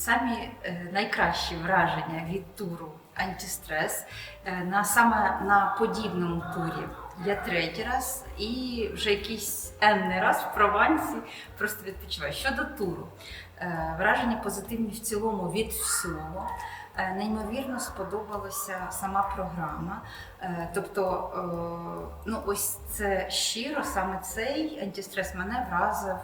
самі е, найкращі враження від туру антистрес е, на саме на подібному турі. Я третій раз і вже якийсь енний раз в Провансі просто відпочиваю. Щодо туру, е, враження позитивні в цілому від всього. Неймовірно сподобалася сама програма. Тобто, ну ось це щиро, саме цей антистрес мене вразив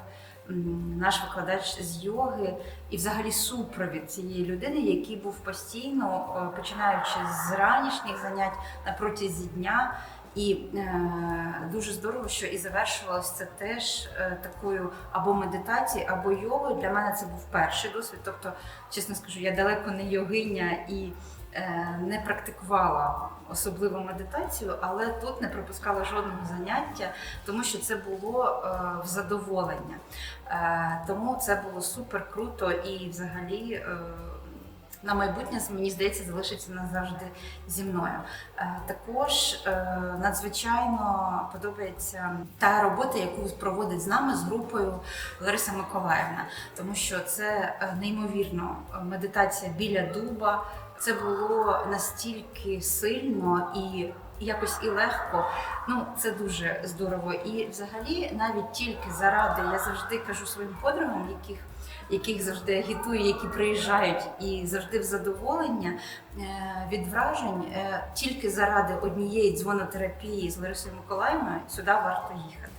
наш викладач з йоги і взагалі супровід цієї людини, який був постійно, починаючи з ранішніх занять на протязі дня. І е, дуже здорово, що і завершувалося це теж е, такою або медитацією, або йогою. Для мене це був перший досвід. Тобто, чесно скажу, я далеко не йогиня і не практикувала особливо медитацію, але тут не пропускала жодного заняття, тому що це було е, в задоволення. Е, тому це було супер круто і взагалі. Е, на майбутнє мені здається залишиться назавжди зі мною. Е, Також е, надзвичайно подобається та робота, яку проводить з нами з групою Лариса Миколаївна, тому що це е, неймовірно е, медитація біля дуба. Це було настільки сильно і якось і легко. Ну це дуже здорово. І взагалі, навіть тільки заради я завжди кажу своїм подругам, яких яких завжди агітую, які приїжджають і завжди в задоволення е, від вражень, е, тільки заради однієї дзвонотерапії з Ларисою Миколаївною сюди варто їхати.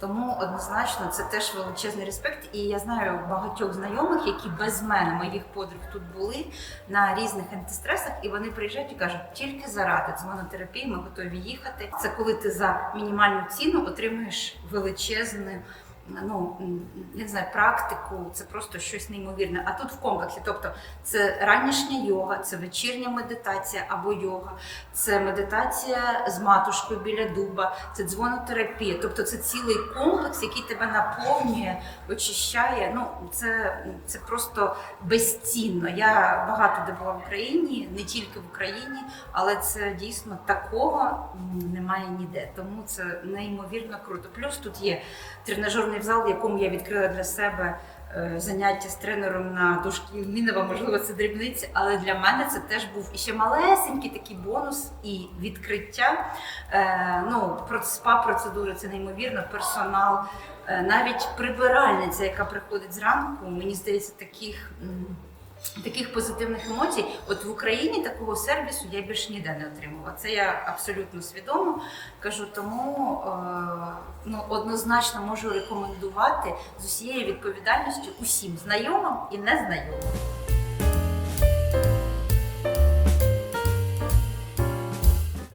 Тому однозначно це теж величезний респект. І я знаю багатьох знайомих, які без мене, моїх подруг тут були на різних антистресах, і вони приїжджають і кажуть, тільки заради дзвонотерапії ми готові їхати. Це коли ти за мінімальну ціну отримуєш величезне. Ну я не знаю, практику, це просто щось неймовірне. А тут в комплексі, тобто це ранішня йога, це вечірня медитація або йога, це медитація з матушкою біля дуба, це дзвонотерапія. Тобто це цілий комплекс, який тебе наповнює, очищає. Ну це, це просто безцінно. Я багато де була в Україні, не тільки в Україні, але це дійсно такого немає ніде. Тому це неймовірно круто. Плюс тут є тренажерний зал, в якому я відкрила для себе. е, Заняття з тренером на дошкі Мінова, можливо, це дрібниці, але для мене це теж був іще малесенький такий бонус і відкриття. Е, ну, спа-процедури це неймовірно, персонал, е, навіть прибиральниця, яка приходить зранку, мені здається, таких. Таких позитивних емоцій, от в Україні такого сервісу я більш ніде не отримувала. Це я абсолютно свідомо кажу. Тому е, ну однозначно можу рекомендувати з усією відповідальністю усім знайомим і незнайомим.